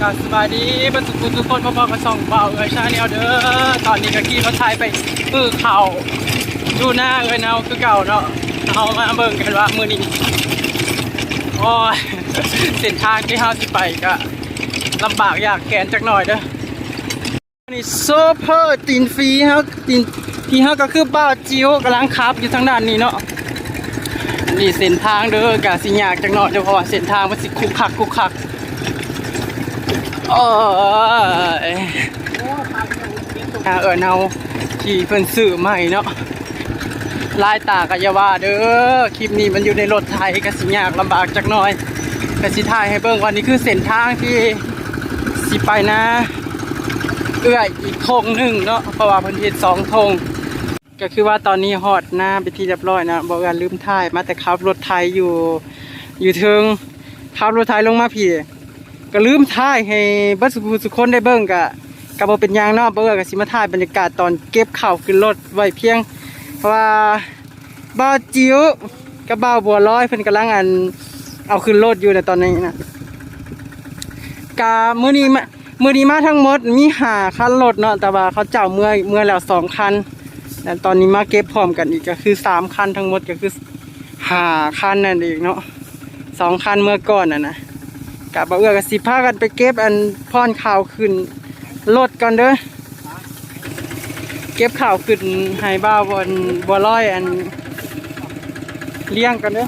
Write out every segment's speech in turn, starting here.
กาสบายดีบรรทุกทุกคนพ่อๆก็ส่องเบาเอ้ยชาแนลเด้อตอนนี้ก็ขี่รถไทยไปปื้อเข่าดูหน้าเอ้ยเนาคือเก่าเนาะเอามาเบิ่งกันว่ามือนี้โอ้ยเส้นทางที่เฮาสิไปก็ลำบากยากแขนจักหน่อยเด้อนี่โซเปอร์ตีนฟรีเฮาตีนที่เฮาก็คือบ้าจิ๋วกำลังขับอยู่ทางด้านนี้เนาะนี่เส้นทางเด้อกะสิยากจังหน่อยเด้อเพราะว่าเส้นทางมันสิคุกคักคุกคัก โอ้ยอาเอิญเอาที่เพิ่นซื้อใหม่เนาะลายตากะยาวาเด้อคลิปนี้มันอยู่ในรถไทยก็สิยากลำบากจักหน่อยก็สิถ่ายให้เบิ่งว่านี่คือเส้นทางที่สิไปนะ เอื้อยอีกธงหนึ่งเนาะเพราะว่าเพิ่นเฮ็ดสองธงก็คือว่าตอนนี้ฮอดหน้าไปที่เรียบร้อยนะบอกว่าลืมถ่ายมาแต่ขับรถไทยอยู่อยู่เทิงขับรถไทยลงมาพี่ ก็ลืมถ่ายให้บัสสุคนได้เบิ่งกะกับเป็นยางนาะเบิ่งก็สิมาถ่ายบรรยากาศตอนเก็บข้าวขึ้นรถไว้เพียง เพราะว่าบ่าวจิ๋วกับบ่าวบัวลอยเพิ่นกำลังอันเอาขึ้นรถอยู่ในตอนนี้นะกะมื้อนี้มามื้อนี้มาทั้งหมดมีหาคันรถเนาะแต่ว่าเขาเจ้าเมื่อเมื่อแล้วสองคันแต่ตอนนี้มาเก็บพร้อมกันอีกก็คือสามคันทั้งหมดก็คือหาคันนั่นเองเนาะสองคันเมื่อก่อนน่ะนะ กับบ่าเอื้อกับสิพากันไปเก็บอันพอนข่าวขึ้นรถก่อนเด้อเก็บข่าวขึ้นให้บ้าบนบัวลอยอันเลี้ยงกันเด้อ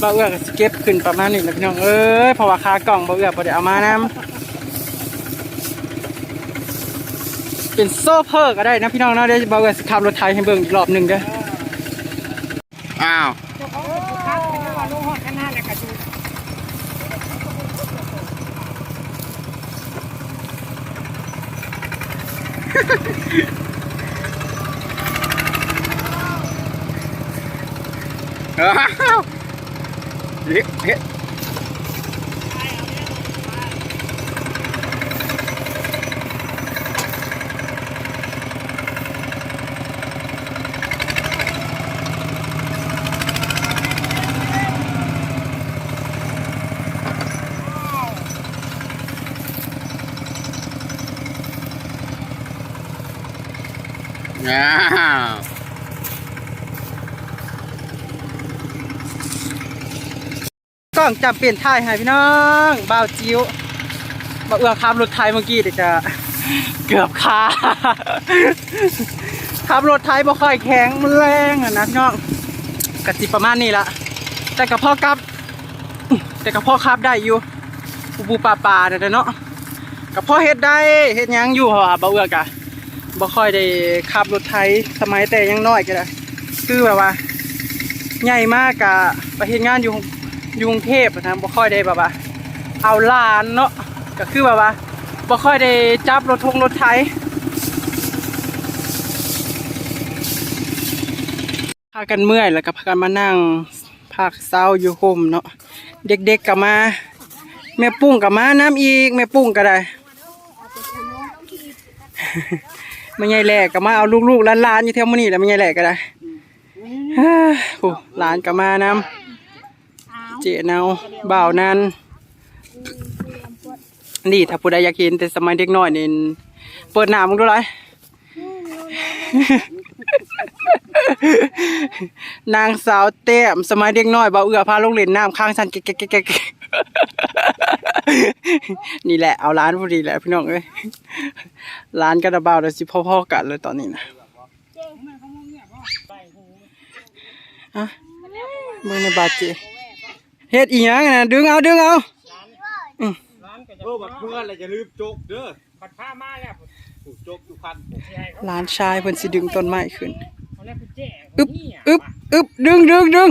บ่าเอื้อกสิเก็บขึ้นประมาณนี้แหละพี่น้องเอ้ยเพราะว่าคากล่องบ่าเอื้อบ่ได้เอามานํเป็นโซ่เพอร์ก็ได้นะพี่น้องเนาะเดี๋ยวบ่าเอื้อสิขับรถไทยให้เบิ่งอีกรอบหนึงเด้ออ้าว เฮ้ยเฮ้ยอ้าว กล้องจับเปลี่ยนท้ายให้พี่น้องบ่าวจิ๋วมาเอื้อขับรถไทยเมื่อกี้เด็กจะเกือบคาขับรถไทยบ่ค่อยแข็งมันแรงอะนะพี่น้องกสิประมาณนี้ละแต่กับพ่อกับ แต่กับพ่อขับได้อยู่ปูปูปลาปลาเด้อเนาะกับพ่อเฮ็ดได้เฮ็ดยังอยู่เพราะว่าบ่เอื้อกะบ่ค่อยได้ขับรถไทยสมัยแต่ยังน้อยก็ได้คือแบบว่า ใหญ่มากกะไปเฮ็ดงานอยู่ ยุงเทพอะนะบ่ค่อยได้แบบว่าเอาลานเนาะก็คือแบบว่าบ่ค่อยได้จับรถทงรถไถพากันเมื่อยแล้วก็พากันมานั่งพักเศร้าอยู่ห่มเนาะเด็กๆก็มาแม่ปุ้งก็มาน้ำอีกแม่ปุ้งก็ได้แม่ใหญ่แหลกก็มาเอาลูกๆหลานๆอยู่แถวมื้อนี้แล้วแม่ใหญ่แหลกก็ได้โอ้หลานก็มาน้ำ เจเนาบ่าวนั้นนี่ถ้าผู้ใดอยากเห็นแต่สมัยเด็กน้อยนี่เปิดหน้ามึงดูไรนางสาวเต้มสมัยเด็กน้อยบ่าวเอื้อพาลงเล่นน้ำข้างสันแก๊กแก๊กแก๊กแก๊กนี่แหละเอาร้านพอดีแหละพี่น้องเอ้ยร้านกระบ่าวเดี๋ยวสิพ่อๆกันเลยตอนนี้นะอะมึงในบาดเจ็บ เฮ็ดอีหยังน่ะดึงเอาดึงเอาเออบัดเพื่อนอะไรจะลืมจกเด้อปัดผ้ามาแล้วผูกจกอยู่คันหลานชายเพิ่นสิดึงต้นไม้ขึ้นอึบอึบอึบดึงดึงดึง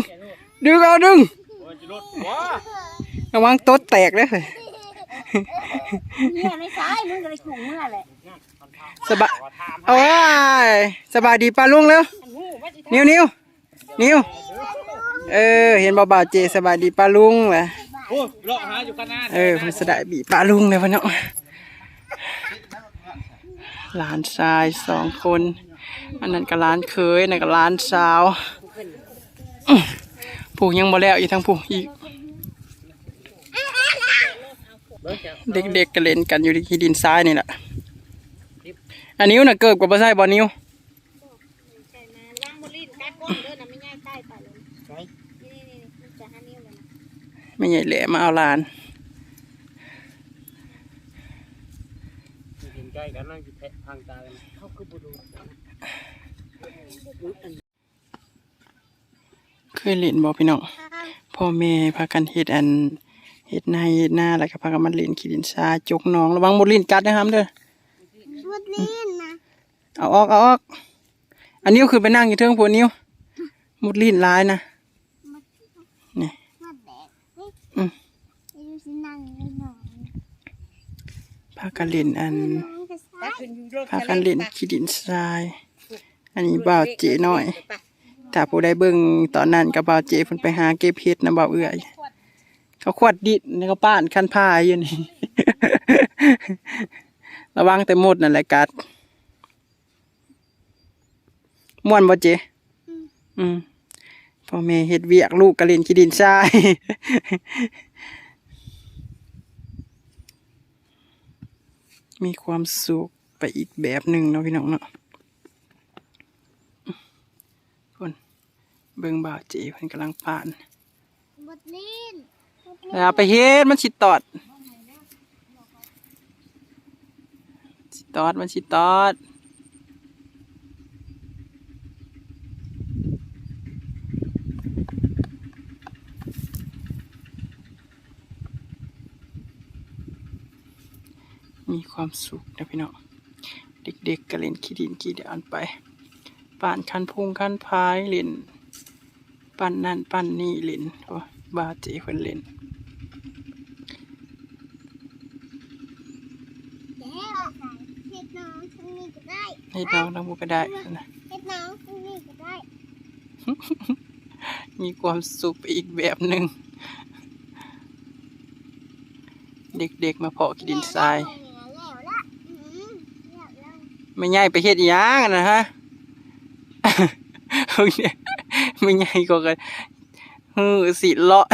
ดึงเอาดึงโอ้ยจะรถว้าระวังโต๊ดแตกเด้อเนี่ยไม่ใช่มึงก็เลยถุงเมื่อแหละสบายโอ้ยสบายดีป้าลุงแล้วนิ้วนิ้วนิ้ว เออ เห็นบ่บ่าวเจสบายดีป้าลุงแหละโอ้ยเลาะหาอยู่ข้างหน้าเออเพิ่นสดายบีป้าลุงเลยพ่อเนาะหลานชายสองคน อันนั้นก็หล้านเคยนั่นก็หล้านสาวอื้อผูกยังบ่แล้วอีกทั้งผูกอีกไปเด็กๆก็เล่นกันอยู่ที่ดินทรายนี่แหละอันนิ้วน่ะเกิดกับบ่ใช่บ่นิ้ว ใช่มาว่างบรินกัดก้นเด้อนะไม่ง่ายใต้ไปเลยใช่นี่นี่นี่มันจะห้านิ้วเลยนะ ไม่ใหญ่แหละมาเอาหลานเห็นใกล้กันนั่งอยู่แทะทางตากันเขาคือบุรุษเคยเล่นบ่พี่น้องพ่อแม่พากันเฮ็ดอันเฮ็ดนาเฮ็ดนาแล้วก็พากันมาเล่นขี้ดินทรายจกหน้องระวังหมดลิ้นกัดนะครับเด้อบดลิ้นนะเอาออกเอาออกอันนี้ก็คือไปนั่งอยู่เทิงพวกนิ้วหมดลิ้นลายนะ นี่ มาแดด อืม นี่ดูสินั่งเลยหนอน พากันเล่นอันน้องจะใส่พากันเล่นขี้ดินทราย อันนี้บ่าวเจน้อยถ้าผู้ใดเบิ่งตอนนั้นก็บ่าวเจเพิ่นไปหาเก็บเห็ดนะบ่าวเอื้อยเขาขวดดินแล้วก็ป้านคันผ้าอยู่นี่ ระวังแต่หมดนั่นแหละกัดม่วนบ่เจ อืมพ่อแม่เฮ็ดเวียกลูกก็เล่นขี้ดินทราย มีความสุขไปอีกแบบหนึ่งเนาะพี่น้องเนาะคนเบิ่งบ่าวเจเพิ่นกำลังป่านบดลิ้นแล้วเอาไปเฮ็ดมันสิตอดสิตอดมันสิตอด มี ความสุขนะพี่น้องเด็กๆก็เล่นขี้ดินขี้เดอนไปป่านคันพุงคันพายเล่นปั้นนั่นปั้นนี่เล่นโอ้บาเจเพิ่นเล่นแย่เห็ดน้องทางนี้ก็ได้ให้น้องทั้งหมดก็ได้นะเห็ดน้องทางนี้ก็ได้ มีความสุขไปอีกแบบหนึ่ง เด็กๆมาเพาะขี้ดินทราย แล้วละอืมแล้วแล้ว ไม่ใหญ่ไปเฮ็ดอีหยังนะฮะไม่ใหญ่ก็กันฮือสิเลาะ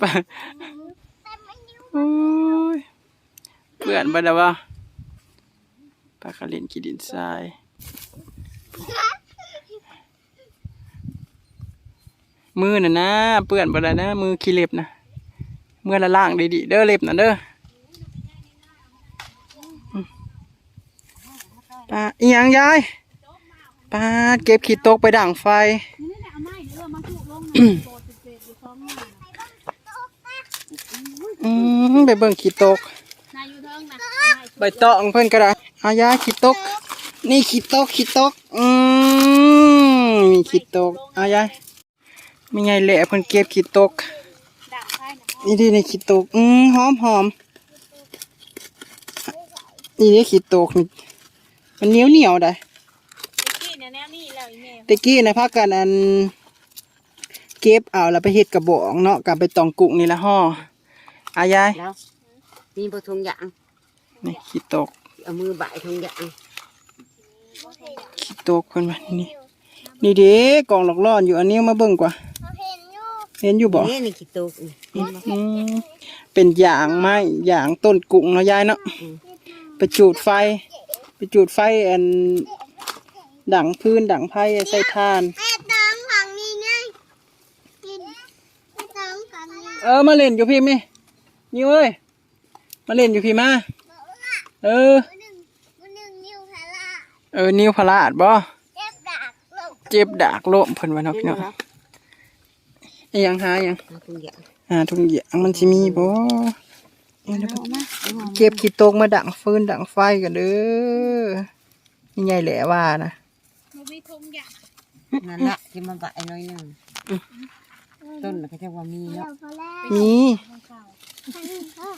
ปะแต่ไม่นิ้วโอ้ยเพื่อนไปแล้ววะปลาคาเล่นขี้ดินทรายมือน่ะนะเปื่อนไปแล้นะมือขี้เล็บนะ เมื่อละล่างดีๆเด้อเล็บนะเด้ออืมปลาอีหยังยายปลาเก็บขี้ตกไปด่างไฟอืมไปเบิ่งขี้ตก นายอยู่เทิงนะใบตองเพิ่นก็ได้อายาขี้ตก นี่ขี้ตกขี้ตก อืมมีขี้ตกอายามีไงแหละเพิ่นเก็บขี้ตกด่างไฟ นะนี่ดิในขี้ตก อืมหอมหอมนี่เด้ขี้ตกนี่มันเหนียวเหนียวได้พี่เนี่ยแนวนี้แล้วอีเมลตะกี้นะพักกันอัน เก็บเอาแล้วไปเฮ็ดกระบอกเนาะกับไปตองกุ้งนี่ละห่ออายายแล้วมีบทงอย่างนี่ขี้ตกเอามือบ่ายทงอย่างขี้ตกเพิ่นว่านี่นี่เด้กล่องหลอกล่อนอยู่อันนี้มาเบิ่งกว่าเขาเห็นอยู่ เห็นอยู่บ่นี่นี่ขี้ตุกนี่อืมเป็นอย่างไม้อย่างต้นกุ้งเนาะยายเนาะไปจูดไฟ ไปจูดไฟอันดังพื้นดังไผ่ใส่ทานแม่ตังฝั่งนี้ไงกินแม่ตังฝั่งนี้เออมาเล่นอยู่พี่มินี่เอ้ยมาเล่นอยู่พี่มาเออ วันหนึ่งวันหนึ่งนิ้วพาราเออนิ้วพลาดบ่เจ็บดากลงเจ็บดากโลมเพิ่นว่าเนาะพี่เนาะ อีหยังหาหยังเอาทงอย่างอ่าทุงเหยียงมันสิมีบ่เอาเดี๋ยวเก็บขี้ตกมาดังฟืนดังไฟกันเด้อนี่ใหญ่แหละว่านะมันมีทงอยางนั่นแหละที่มันบ่ายน้อยหนึงต้นมันก็จะว่ามีเดี๋ยเนาะวพอแล้วมีทางนี้ก็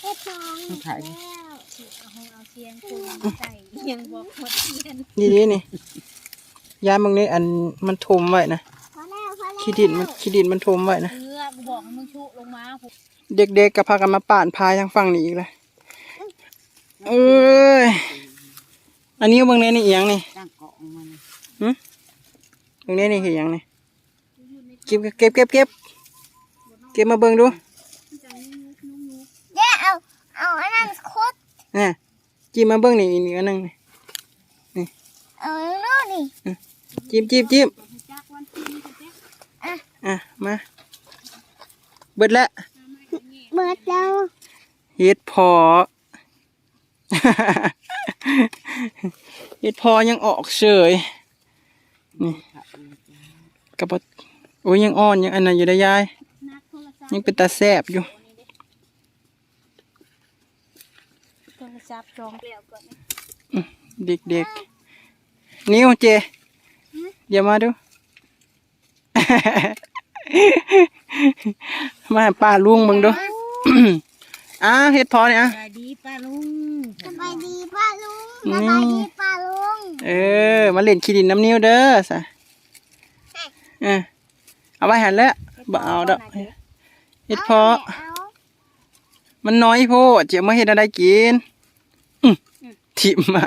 เฮ็ดทองมันถ่ายแล้วเอาเอาเทียนคูใส่ยังบอกหมดเทียนนี่ดินี่ยายมึงนี่อันมันทมไว้นะ ขี้ดินมันขี้ดินมันทมไว้นะเออกูบอกให้มึงชุลงมาผมเด็กๆก็พากันมาป่านพายทางฝั่งนี้อีกเลยเอ้ย อันนี้เบิ่งแน่นี่อีหยังนี่ตั้งเกาะมันเบิ่งแน่นี่คือหยังนี่ก็บเก็บเก็บเก็บเก็บมาเบิ่งดูเดี๋ยวเอาเอาอันนั้นคุดอะจิ้มมาเบิ่งนี่อีกอันหนึงนี่เอาอันนู้นนี่จิ้มจิ้มจิ้มอะ มาเบิดละเมื่อเจ้าเฮ็ดพอเฮ็ดพอยังออกเฉยนี่กระปะโอ้ยยังอ่อนยังอันนั้นอยู่ได้อยายนักโทรศัพท์ยังเป็นตาแซบอยู่โทรศัพท์จองแล้วก่อนนะเด็กๆนิ้วเจเดี๋ยวมาดู มาให้ป้าลุงมึงดูอ้าเฮ็ดพอเนี่ยอะสวัสดีป้าลุงสบายดีป้าลุงสบายดีป้าลุง เออ มาเล่นขี้ดินน้ำนิ้วเด้อสะเออเอาไว้หันแล้วบ่เอาดอกเฮ็ดพอเอามันน้อยโพดเจียวมาเฮ็ดอะไรกินอื้อทิมมา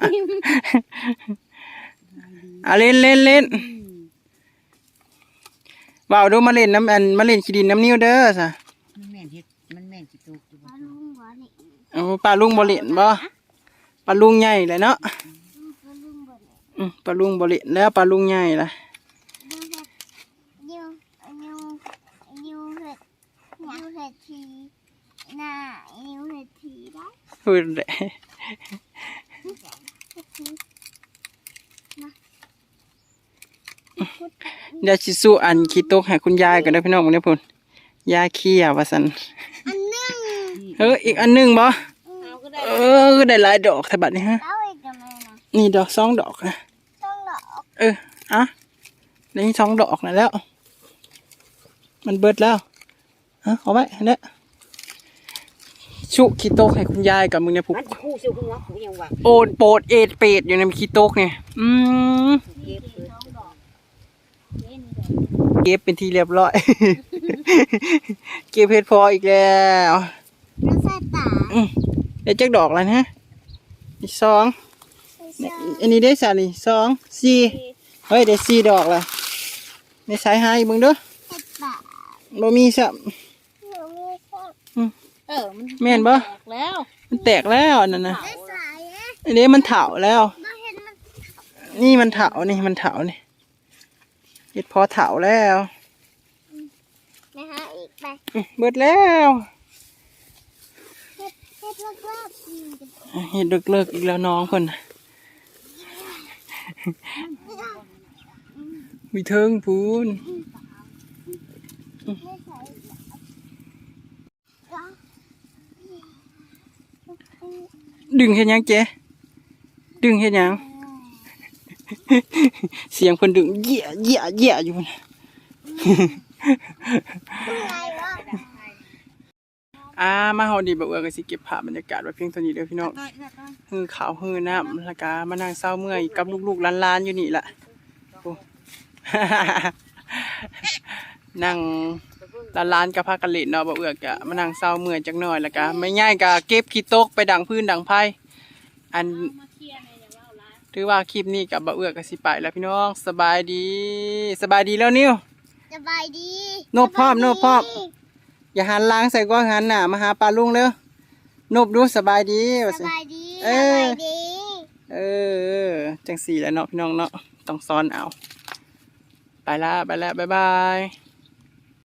เอาเล่นเล่นเล่น ว่าวดูมาเล่นน้ำอันมาเล่นขี้ดินน้ำนิ้วเด้อสะมันแม่นเฮ็ดมันแม่นสิตกอยู่บ่ป้าลุงบ่นี่เอาปลาลุงบ่เล่นบ่ปลาลุงใหญ่เลยเนาะป้าลุงบ่นี่อืมปลาลุงบ่เล่นแล้วปลาลุงใหญ่ละยูยูยูเห็ดยูเห็ดทีน่ายูเห็ดทีได้พูดเลย เห็ดที เดี๋ ยวสิสู้อันขี้ตกให้คุณยายกันเด้อพี่น้องมื้อนี้พุ่นยายขี้อะว่าซั่นอันหนึ่งเอออีกอันหนึงบ่เอาก็ได้เออได้หลายดอกแต่บัดนี้ฮะ แล้วอีกทำไมนะนี่ดอกสองดอกอะต้องหลอกเอออะได้สองดอกนั่นแล้ว มันเบิดแล้วฮะเอาไว้เนี่ยชุขี้โตกให้คุณยายกับมึงเนี่ยผูกมันคู่สิคุณว่าคู่ยังว่าโอดโปดเอดเป็ดอยู่ในขี้โตกเนี่ยอืมเก็บเออ เก็บเป็นทีเรียบร้อย เก็บเพชรพออีกแล้วแล้วใส่ตาอืมได้จักดอกแล้วนะอีกสองใส่อันนี้ได้สามนี่สองสี่เฮ้ยได้สี่ดอกละในสายหายมึงเด้อใส่ตาบ่มีสับหนูมีชอบเออมันแม่นบ่แตกแล้วมันแตกแล้วนั่นนะได้สายนะอันนี้มันเถาแล้วมาเห็นมันนี่มันเถานี่มันเถานี่ เห็ดพอเถาแล้วนะฮะอีกไปอื้อเบิดแล้วเฮ็ดเฮ็ดรอบๆอืมเห็ดเลิกๆอีกแล้วน้องคนน่ะมีเทิงพูนไม่ใส่ตาดึงเห็ดหยังเจ๊ดึงเห็ดหยัง เสียงคนดึงเยี่ยเยี่ยเยี่ยอยู่นะอ่ามาเฮาดีบ่เอือก็สิเก็บภาพบรรยากาศไว้เพียงเท่านี้เด้อพี่น้องต้อยต้อยต้อยฮือขาวฮือน้ำแล้วก็มานั่งเศร้าเมื่อยกับลูกๆหลานๆอยู่นี่แหละโอ้นั่งหลานๆกับพากันเล่นเนาะบ่เอือกะมานั่งเศร้าเมื่อยจักหน่อยแล้วก็ไม่ง่ายก็เก็บขี้ตกไปดังพื้นดังไผอัน ถือว่าคลิปนี้กับบ่เอื้อก็สิไปแล้วพี่น้องสบายดี สบายดีแล้วนิวสบายดีนบพร้อมนบพร้อมอย่าหันล้างใส่ก้อนหันหน้ามาหาปลาลุงเด้อนบดูสบายดีว่าสสิบายดีเอสอบายดีเออจังสี่แหล้วเนาะพี่น้องเนาะต้องซ้อนเอา ไปละไปละบ๊ายบาย